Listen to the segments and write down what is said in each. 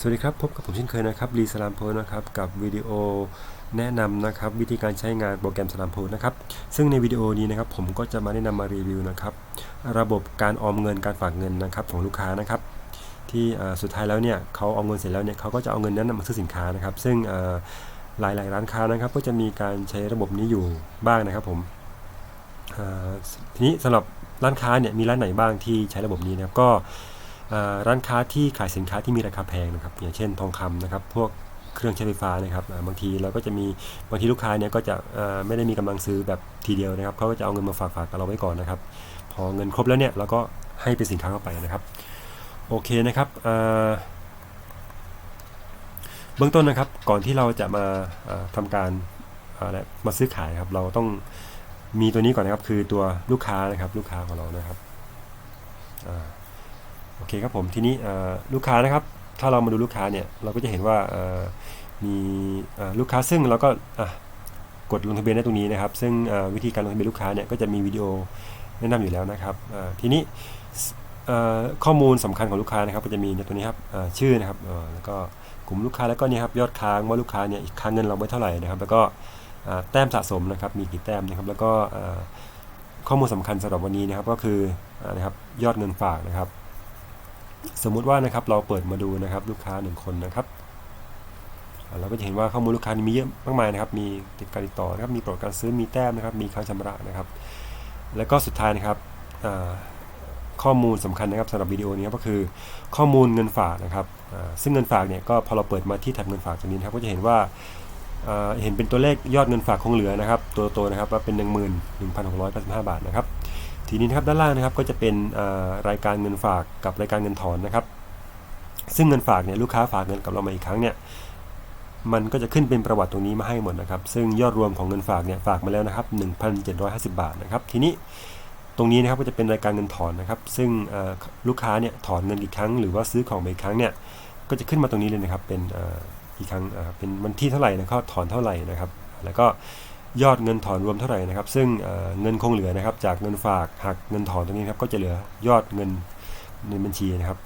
สวัสดีครับ พบกับผมเช่นเคยนะครับรีสลามโพนะครับกับวิดีโอแนะนำนะครับวิธีการใช้งานโปรแกรมสลามโพนะครับซึ่งในวิดีโอนี้นะครับผมก็จะมาแนะนำมารีวิวนะครับระบบการออมเงินการฝากเงินนะครับของลูกค้านะครับที่สุดท้ายแล้วเนี่ยเขาเอาเงินเสร็จแล้วเนี่ยเขาก็จะเอาเงินนั้นมาซื้อสินค้านะครับ ซึ่งอ่ายหลายร้านค้านะครับ ก็จะมีการใช้ระบบนี้อยู่บ้างนะครับผมทีนี้สำหรับร้านค้าเนี่ยมีร้านไหนบ้างที่ใช้ระบบนี้นะครับก็ ร้านค้าที่ขายสินค้าที่มีราคาแพงนะครับ อย่างเช่นทองคำนะครับ พวกเครื่องใช้ไฟฟ้านะครับบางทีเราก็จะมีบางทีลูกค้าเนี่ยก็จะไม่ได้มีกำลังซื้อแบบทีเดียวนะครับเขาก็จะเอาเงินมาฝากฝากกับเราไว้ก่อนนะครับ พอเงินครบแล้วเนี่ยเราก็ให้เป็นสินค้าเข้าไปนะครับ โอเคนะครับเบื้องต้นนะครับก่อนที่เราจะมาอ่าทำการอ่าและมาซื้อขายครับ เราต้องมีตัวนี้ก่อนนะครับ คือตัวลูกค้านะครับ ลูกค้าของเรานะครับอ่า โอเคครับผมทีนี้ลูกค้านะครับ ถ้าเรามาดูลูกค้าเนี่ยเราก็จะเห็นว่ามีลูกค้าซึ่งเราก็กดลงทะเบียนได้ตรงนี้นะครับ ซึ่งวิธีการลงทะเบียนลูกค้าเนี่ยก็จะมีวิดีโอแนะนำอยู่แล้วนะครับทีนี้ข้อมูลสำคัญของลูกค้านะครับ ก็จะมีในตัวนี้ครับชื่อนะครับแล้วก็กลุ่มลูกค้าแล้วก็นี่ครับยอดค้างว่าลูกค้าเนี่ยค้างเงินเราไว้เท่าไหร่นะครับ แล้วก็แต้มสะสมนะครับมีกี่แต้มนะครับ แล้วก็ข้อมูลสำคัญสำหรับวันนี้นะครับก็คือนะครับยอดเงินฝากนะครับ สมมุติว่านะครับเราเปิดมาดูนะครับลูกค้าหนึ่งคนนะครับเราก็จะเห็นว่าข้อมูลลูกค้านี่มีเยอะมากมายนะครับ มีติดการติดต่อนะครับ มีโปรดการซื้อ มีแต้มนะครับ มีค้างชำระนะครับ แล้วก็สุดท้ายนะครับข้อมูลสำคัญนะครับสำหรับวิดีโอนี้ก็คือข้อมูลเงินฝากนะครับ ซึ่งเงินฝากเนี่ยก็พอเราเปิดมาที่แท็บเงินฝากตรงนี้นะครับ ก็จะเห็นว่าเห็นเป็นตัวเลขยอดเงินฝากคงเหลือนะครับ ตัวโตนะครับว่าเป็น 11,695 บาทนะครับ ทีนี้นะครับด้านล่างนะครับก็จะเป็นรายการเงินฝากกับรายการเงินถอนนะครับ ซึ่งเงินฝากเนี่ยลูกค้าฝากเงินกับเรามาอีกครั้งเนี่ยมันก็จะขึ้นเป็นประวัติตรงนี้มาให้หมดนะครับ ซึ่งยอดรวมของเงินฝากเนี่ยฝากมาแล้วนะครับ 1,750 บาทนะครับ ทีนี้ตรงนี้นะครับก็จะเป็นรายการเงินถอนนะครับ ซึ่งลูกค้าเนี่ยถอนเงินอีกครั้ง หรือว่าซื้อของไปอีกครั้งเนี่ยก็จะขึ้นมาตรงนี้เลยนะครับ เป็นอีกครั้งเป็นวันที่เท่าไหร่นะครับถอนเท่าไหร่นะครับ แล้วก็ ยอดเงินถอนรวมเท่าไหร่นะครับ ซึ่งเเงินคงเหลือนะครับ จากเงินฝากหักเงินถอนตรงนี้ครับก็จะเหลือยอดเงินในบัญชีนะครับ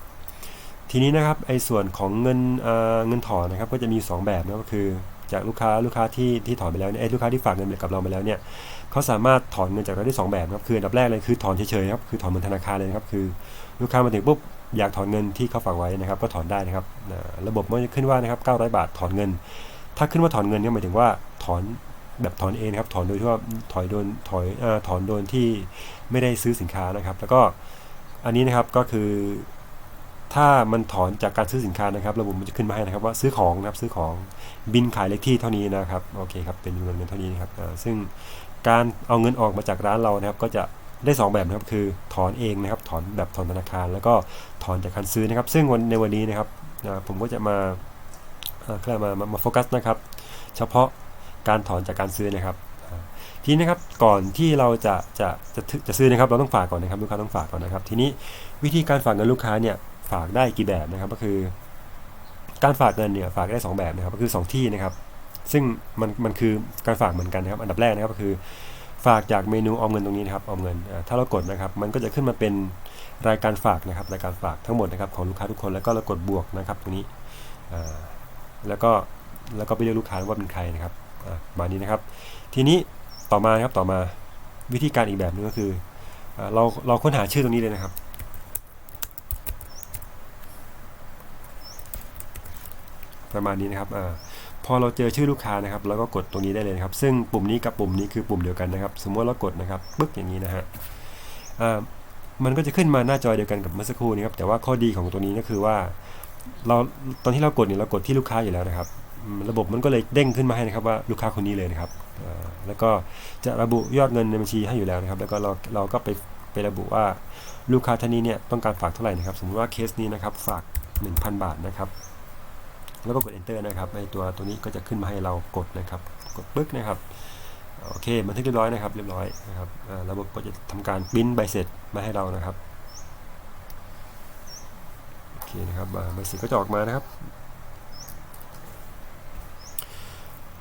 ทีนี้นะครับไอ้ส่วนของเงินเเงินถอนนะครับ ก็จะมี 2 แบบนะก็คือ จากลูกค้าลูกค้าที่ที่ถอนไปแล้วเนี่ยไอ้ลูกค้าที่ฝากเงินกับเราไปแล้วเนี่ยเขาสามารถถอนเงินจากเราได้สองแบบครับคืออันดับแรกเลยคือถอนเฉยๆครับคือถอนเหมือนธนาคารเลยครับคือลูกค้ามาถึงปุ๊บอยากถอนเงินที่เขาฝากไว้นะครับ ก็ถอนได้นะครับระบบมันจะขึ้นว่านะครับ900 บาทถอนเงิน ถ้าขึ้นว่าถอนเงินเนี่ยหมายถึงว่าถอน แบบถอนเองนะครับถอนโดยที่ว่าถอยโดนถอยอถอนโดนที่ไม่ได้ซื้อสินค้านะครับ แล้วก็อันนี้นะครับก็คือ ถ้ามันถอนจากการซื้อสินค้านะครับ ระบบมันจะขึ้นมาให้นะครับว่าซื้อของนะครับซื้อของบินขายเลขที่เท่านี้นะครับโอเคครับเป็นจำนวนเงินเท่านี้นะครับซึ่งการเอาเงินออกมาจากร้านเรานะครับ ก็จะได้สองแบบนะครับคือถอนเองนะครับ ถอนแบบถอนธนาคาร แล้วก็ถอนจากการซื้อนะครับ ซึ่งวันในวันนี้นะครับผมก็จะมาอ่าก็มามามาโฟกัสนะครับ เฉพาะ การถอนจากการซื้อนะครับ ทีนี้นะครับก่อนที่เราจะจะจะจะซื้อนะครับ เราต้องฝากก่อนนะครับลูกค้าต้องฝากก่อนนะครับ ทีนี้วิธีการฝากเงินลูกค้าเนี่ยฝากได้กี่แบบนะครับ ก็คือ การฝากเงินเนี่ยฝากได้สองแบบนะครับ ก็คือสองที่นะครับ ซึ่งมันมันคือการฝากเหมือนกันนะครับ อันดับแรกนะครับก็คือ ฝากจากเมนูออมเงินตรงนี้นะครับออมเงินถ้าเรากดนะครับ มันก็จะขึ้นมาเป็นรายการฝากนะครับ รายการฝากทั้งหมดนะครับของลูกค้าทุกคนแล้วก็เรากดบวกนะครับตรงนี้แล้วก็แล้วก็ไปเลือกลูกค้าว่าเป็นใครนะครับ มาณนี้นะครับ ทีนี้ต่อมาครับต่อมาวิธีการอีกแบบหนึงก็คืออเราเราค้นหาชื่อตรงนี้เลยนะครับ ประมาณนี้นะครับอพอเราเจอชื่อลูกค้านะครับเราก็กดตรงนี้ได้เลยนะครับ ซึ่งปุ่มนี้กับปุ่มนี้คือปุ่มเดียวกันนะครับ สมมติเรากดนะครับปึ๊กอย่างนี้นะฮะมันก็จะขึ้นมาหน้าจอเดียวกันกับเมื่อสักครู่นี้ครับแต่ว่าข้อดีของตัวนี้ก็คือว่าเราตอนที่เรากดเนี่ยเรากดที่ลูกค้าอยู่แล้วนะครับ ระบบมันก็เลยเด้งขึ้นมาให้นะครับว่าลูกค้าคนนี้เลยนะครับแล้วก็จะระบุยอดเงินในบัญชีให้อยู่แล้วนะครับ แล้วก็เราเราก็ไปไประบุว่าลูกค้าท่านนี้เนี่ยต้องการฝากเท่าไหร่นะครับ สมมติว่าเคสนี้นะครับฝาก 1,000 บาทนะครับ แล้วก็กด enter นะครับไอตัวตัวนี้ก็จะขึ้นมาให้เรากดนะครับ กดปึ๊กนะครับโอเคบันทึกเรียบร้อยนะครับ เรียบร้อยนะครับระบบก็จะทำการปริ้นใบเสร็จมาให้เรานะครับโอเคนะครับใบเสร็จก็จะออกมานะครับ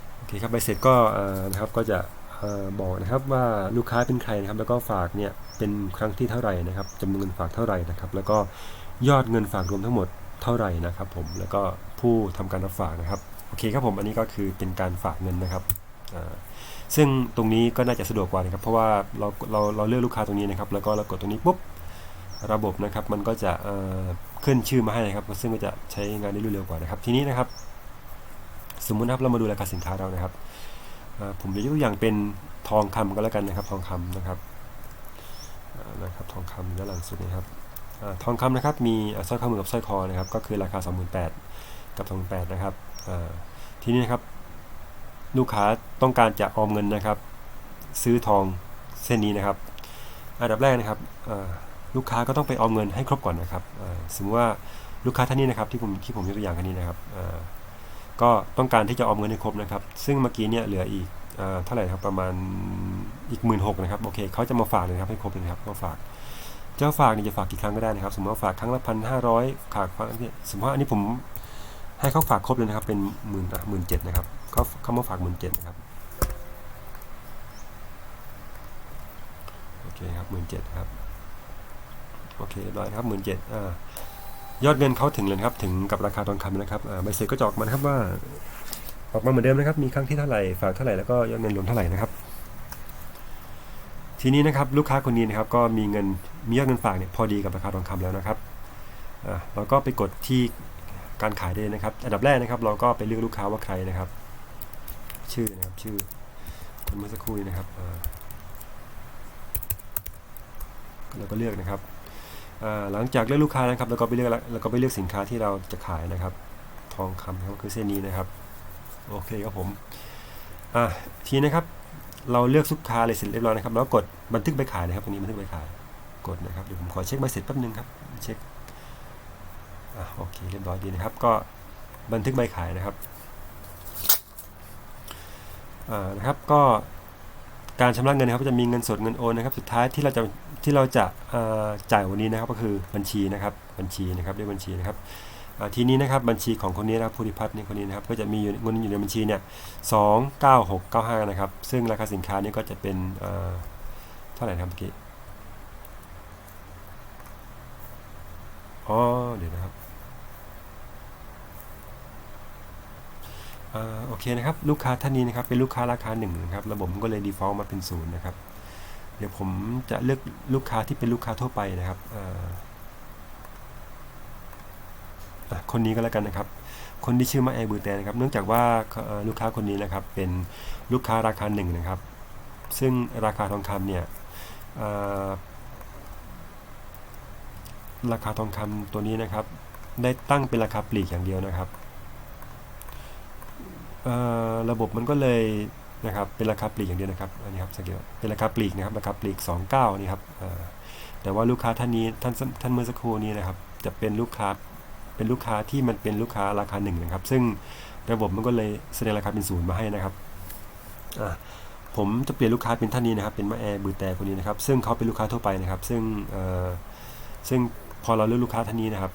โอ เคครับใบเสร็จก็นะครับก็จะอ่าบอกนะครับว่าลูกค้าเป็นใครนะครับ แล้วก็ฝากเนี่ยเป็นครั้งที่เท่าไหร่นะครับจำนวนเงินฝากเท่าไหร่นะครับ แล้วก็ยอดเงินฝากรวมทั้งหมดเท่าไหร่นะครับ ผมแล้วก็ผู้ทำการรับฝากนะครับโอเคครับผมอันนี้ก็คือเป็นการฝากเงินนะครับซึ่งตรงนี้ก็น่าจะสะดวกกว่านะครับ เพราะว่าเราเราเราเลือกลูกค้าตรงนี้นะครับ แล้วก็เรากดตรงนี้ปุ๊บระบบนะครับ มันก็จะขึ้นชื่อมาให้นะครับ ซึ่งก็จะใช้งานได้รวดเร็วกว่านะครับ ทีนี้นะครับ สมมุตินะครับเรามาดูราคาสินค้าเรานะครับผมจะยกตัวอย่างเป็นทองคำก็แล้วกันนะครับ ทองคำนะครับนะครับทองคำด้านหลังสุดนะครับทองคำนะครับมีสร้อยข้อมือกับสร้อยคอนะครับ ก็คือราคา 28,000กับ28,000นะครับทีนี้นะครับ ลูกค้าต้องการจะออมเงินนะครับ ซื้อทองเส้นนี้นะครับ อันดับแรกนะครับลูกค้าก็ต้องไปออมเงินให้ครบก่อนนะครับอ่าสมมติว่าลูกค้าท่านนี้นะครับที่ผมที่ผมยกตัวอย่างท่านนี้นะครับ ก็ต้องการที่จะออมเงินให้ครบนะครับ ซึ่งเมื่อกี้เนี่ยเหลืออีกอ่าเท่าไหร่ครับประมาณอีกหมื่นหกนะครับโอเคเขาจะมาฝากเลยครับให้ครบเลยครับมาฝาก เจ้าฝากเนี่ยจะฝากกี่ครั้งก็ได้นะครับ สมมติว่าฝากครั้งละพันห้าร้อยฝากสมมติว่าอันนี้ผมให้เขาฝากครบเลยนะครับเป็นหมื่นหมื่นเจ็ดนะครับเขาเขามาฝากหมื่นเจ็ดนะครับโอเคครับหมื่นเจ็ดครับโอเคร้อยครับหมื่นเจ็ดอ่า ยอดเงินเขาถึงเลยนะครับ ถึงกับราคาทองคำนะครับใบเสร็จก็จะออกมานะครับว่า ออกมาเหมือนเดิมนะครับ มีครั้งที่เท่าไหร่ฝากเท่าไหร่แล้วก็ยอดเงินรวมเท่าไหร่นะครับ ทีนี้นะครับลูกค้าคนนี้นะครับ ก็มีเงินมียอดเงินฝากเนี่ยพอดีกับราคาทองคำแล้วนะครับเราก็ไปกดที่การขายได้นะครับ อันดับแรกนะครับ เราก็ไปเลือกลูกค้าว่าใครนะครับ ชื่อนะครับชื่อคนเมื่อสักครู่นะครับเราก็เลือกนะครับ หลังจากเลือกลูกค้านะครับเราก็ไปเลือกเราก็ไปเลือกสินค้าที่เราจะขายนะครับ ทองคำนะครับคือเส้นนี้นะครับโอเคครับผมอ่าทีนะครับ เราเลือกลูกค้าเลยเสร็จเรียบร้อยนะครับแล้วกดบันทึกใบขายนะครับตรงนี้บันทึกใบขายกดนะครับเดี๋ยวผมขอเช็คใบเสร็จแป๊บนึงครับเช็คอะโอเคเรียบร้อยดีนะครับ ก็บันทึกใบขายนะครับอ่านะครับก็การชำระเงินนะครับก็จะมีเงินสดเงินโอนนะครับ สุดท้ายที่เราจะ ที่เราจะจ่ายวันนี้นะครับก็คือบัญชีนะครับบัญชีนะครับเรียกบัญชีนะครับทีนี้นะครับบัญชีของคนนี้นะครับผู้ริพัฒน์นี่คนนี้นะครับก็จะมีเงินอยู่ในบัญชีเนี่ยสองเก้าหกเก้าห้านะครับซึ่งราคาสินค้านี้ก็จะเป็นเท่าไหร่นะครับเมื่อกี้อ๋อเดี๋ยวนะครับอโอเคนะครับลูกค้าท่านนี้นะครับเป็นลูกค้าราคาหนึ่งนะครับระบบมันก็เลย default มาเป็นศูนย์นะครับ ดี๋ยวผมจะเลือกลูกค้าที่เป็นลูกค้าทั่วไปนะครับคนนี้ก็แล้วกันนะครับ คนที่ชื่อมาแอร์บูแตนนะครับ เนื่องจากว่าลูกค้าคนนี้นะครับเป็นลูกค้าราคาหนึ่งนะครับ ซึ่งราคาทองคำเนี่ยราคาทองคำตัวนี้นะครับ ได้ตั้งเป็นราคาปลีกอย่างเดียวนะครับ ระบบมันก็เลย นะครับเป็นราคาปลีกอย่างเดียวนะครับอันนี้ครับสังเกตเป็นราคาปลีกนะครับราคาปลีก 29 นี่ครับแต่ว่าลูกค้าท่านนี้ท่านท่านเมื่อสักครู่นี้นะครับ จะเป็นลูกค้าเป็นลูกค้าที่มันเป็นลูกค้าราคาหนึ่งนะครับ ซึ่งระบบมันก็เลยแสดงราคาเป็นศูนย์มาให้นะครับผมจะเปลี่ยนลูกค้าเป็นท่านนี้นะครับ เป็นมาแอร์บือแต่คนนี้นะครับ ซึ่งเขาเป็นลูกค้าทั่วไปนะครับ ซึ่งซึ่งพอเราเลือกลูกค้าท่านนี้นะครับ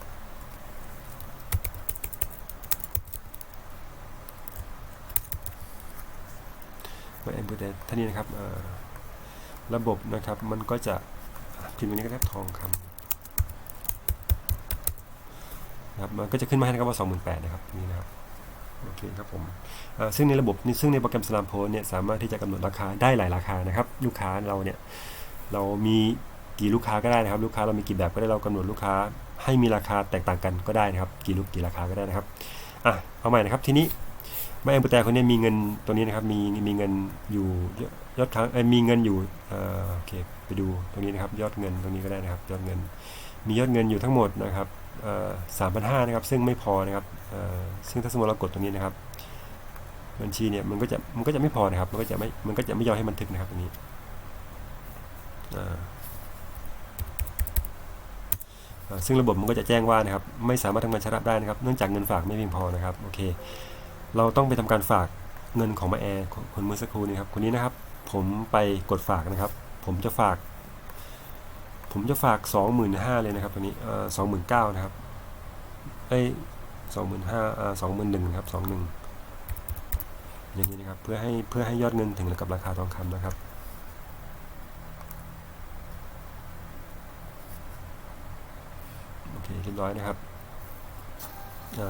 มาแอแต่ท่านี้นะครับระบบนะครับมันก็จะพิมพ์ตรงนี้ก็ได้ทองคำนะครับมันก็จะขึ้นมาให้นะครับว่า28,000นะครับนี่นะครับโอเคครับผมซึ่งในระบบนี่ซึ่งในโปรแกรมสลามโพสเนี่ยสามารถที่จะกำหนดราคาได้หลายราคานะครับลูกค้าเราเนี่ยเรามีกี่ลูกค้าก็ได้นะครับ ลูกค้าเรามีกี่แบบก็ได้เรากำหนดลูกค้า ให้มีราคาแตกต่างกันก็ได้นะครับ กี่ลูกกี่ราคาก็ได้นะครับอะเอาใหม่นะครับทีนี้ แม่เอ็มปุแต่คนนี้มีเงินตัวนี้นะครับ มีมีเงินอยู่ยอดยอดค้งมีเงินอยู่โอเคไปดูตรงนี้นะครับ ยอดเงินตรงนี้ก็ได้นะครับ ยอดเงิน มียอดเงินอยู่ทั้งหมดนะครับสามพันห้านะครับ ซึ่งไม่พอนะครับซึ่งถ้าสมมติเรากดตรงนี้นะครับ บัญชีเนี่ยมันก็จะมันก็จะไม่พอนะครับ มันก็จะไม่มันก็จะไม่ยอมให้บันทึกนะครับตรงนี้ซึ่งระบบมันก็จะแจ้งว่านะครับ ไม่สามารถทำการชำระได้นะครับ เนื่องจากเงินฝากไม่เพียงพอนะครับ โอเค เราต้องไปทำการฝากเงินของมาแอร์คนเมื่อสักครู่นี้ครับคนนี้นะครับ ผมไปกดฝากนะครับ ผมจะฝาก ผมจะฝากสองหมื่นห้าเลยนะครับตัวนี้เอ่อสองหมื่นเก้านะครับเอ้สองหมื่นห้าอ่าสองหมื่นหนึ่งครับสองหนึ่งอย่างนี้นะครับเพื่อให้เพื่อให้ยอดเงินถึงกับราคาทองคำนะครับโอเคเรียบร้อยนะครับ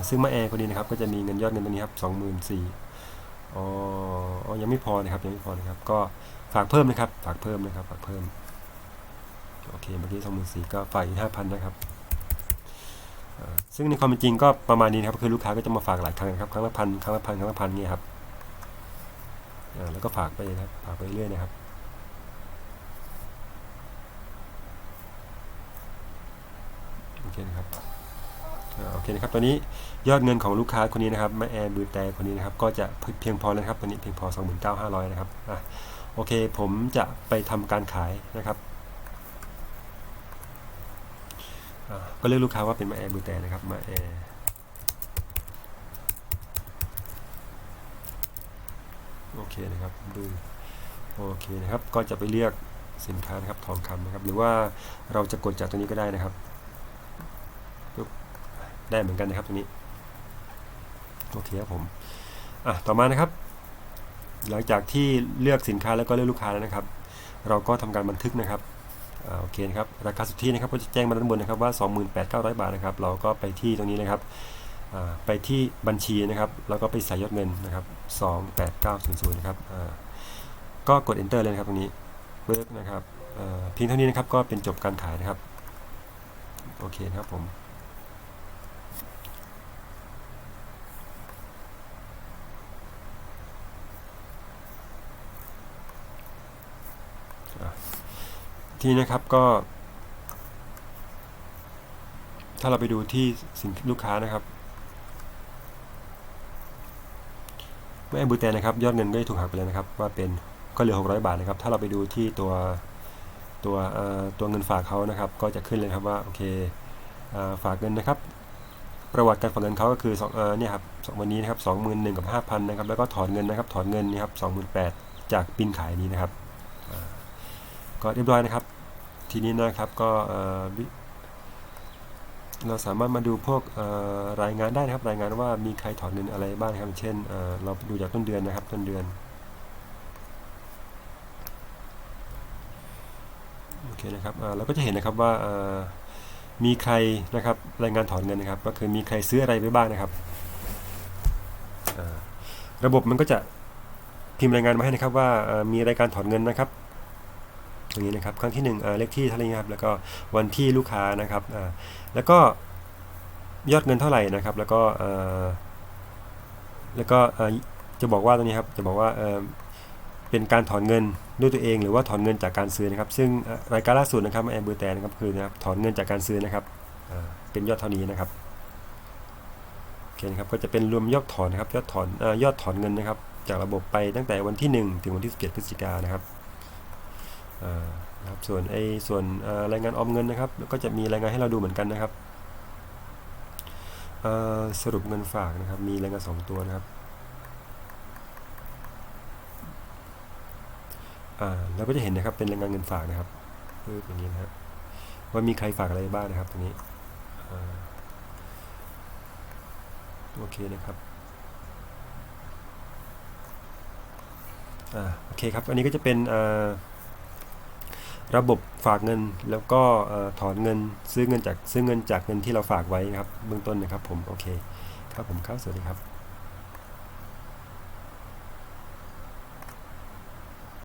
ซึ่งมาแอร์คนนี้นะครับ ก็จะมีเงินยอดเงินตรงนี้ครับสองหมื่นสี่อ๋อยังไม่พอนะครับยังไม่พอนะครับ ก็ฝากเพิ่มนะครับ ฝากเพิ่มนะครับ ฝากเพิ่ม โอเค เมื่อกี้สองหมื่นสี่ก็ฝากอีกห้าพันนะครับซึ่งในความเป็นจริงก็ประมาณนี้นะครับ คือลูกค้าก็จะมาฝากหลายครั้งนะครับ ครั้งละพัน ครั้งละพัน ครั้งละพันเนี่ยครับแล้วก็ฝากไปนะครับ ฝากไปเรื่อยนะครับโอเคนะครับ โอเคนะครับตอนนี้ยอดเงินของลูกค้าคนนี้นะครับแม่แอนบือแต่คนนี้นะครับ ก็จะเพียงพอแล้วครับตอนนี้เพียงพอ 29,500 นะครับอะโอเคผมจะไปทำการขายนะครับก็เลือกลูกค้าว่าเป็นมาแอร์บือแต่นะครับมาแอร์โอเคนะครับดูโอเคนะครับก็จะไปเลือกสินค้านะครับทองคำนะครับ หรือว่าเราจะกดจากตัวนี้ก็ได้นะครับ ได้เหมือนกันนะครับตรงนี้โอเคครับผมอะต่อมานะครับ หลังจากที่เลือกสินค้าแล้วก็เลือกลูกค้าแล้วนะครับ เราก็ทำการบันทึกนะครับอโอเคนะครับราคาสุทธินะครับก็จะแจ้งมาด้านบนนะครับว่า 28,900 บาทนะครับ เราก็ไปที่ตรงนี้นะครับไปที่บัญชีนะครับ แล้วก็ไปใส่ยอดเงินนะครับ 28900นะครับก็กด enter เลยนะครับตรงนี้เวิร์กนะครับเพียงเท่านี้นะครับก็เป็นจบการขายนะครับ โอเคนะครับผม ทีนี้นะครับก็ ถ้าเราไปดูที่สินลูกค้านะครับแม่บูแตนนะครับยอดเงินก็ได้ถูกหักไปแล้วนะครับ ว่าเป็นก็เหลือ 600 บาทนะครับ ถ้าเราไปดูที่ตัวตัวตัวเงินฝากเขานะครับ ก็จะขึ้นเลยครับว่าโอเคฝากเงินนะครับ ประวัติการฝากเงินเขาก็คือสองเนี่ยครับสองวันนี้นะครับสองหมื่นหนึ่งกับห้าพันนะครับแล้วก็ถอนเงินนะครับถอนเงินนี่ครับสองหมื่นแปดจากบินขายนี้นะครับ ก็เรียบร้อยนะครับ ทีนี้นะครับก็เราสามารถมาดูพวกรายงานได้นะครับ รายงานว่ามีใครถอนเงินอะไรบ้างครับ เช่นเราดูจากต้นเดือนนะครับ ต้นเดือนโอเคนะครับเราก็จะเห็นนะครับว่ามีใครนะครับรายงานถอนเงินนะครับ ก็คือมีใครซื้ออะไรไปบ้างนะครับ ระบบมันก็จะพิมพ์รายงานมาให้นะครับว่ามีรายการถอนเงินนะครับ รงนี้นะครับ ครั้งที่1อ่าเลขที่เท่าไหร่ครับ แล้วก็วันที่ลูกค้านะครับ แล้วก็ยอดเงินเท่าไหร่นะครับ แล้วก็แล้วก็จะบอกว่าตรงนี้ครับ จะบอกว่าเป็นการถอนเงินด้วยตัวเองหรือว่าถอนเงินจากการซื้อนะครับ ซึ่งรายการล่าสุดนะครับแอมเบอร์แตนนะครับคือนะครับถอนเงินจากการซื้อนะครับเป็นยอดเท่านี้นะครับโอเคนะครับก็จะเป็นรวมยอดถอนนะครับยอดถอนยอดถอนเงินนะครับ จากระบบไปตั้งแต่วันที่ 1 ถึงวันที่17พฤศจิกายนนะครับ นะครับส่วนไอ้ส่วนรายงานออมเงินนะครับ ก็จะมีรายงานให้เราดูเหมือนกันนะครับสรุปเงินฝากนะครับ มีรายงานสองตัวนะครับเราก็จะเห็นนะครับเป็นรายงานเงินฝากนะครับปึ๊บอย่างนี้นะครับว่ามีใครฝากอะไรบ้างนะครับตรงนี้โอเคนะครับอโอเคครับ อันนี้ก็จะเป็นอ่า ระบบฝากเงินแล้วก็ถอนเงินซื้อเงินจากซื้อเงินจากเงินที่เราฝากไว้นะครับเบื้องต้นนะครับผมโอเคครับผมครับสวัสดีครับ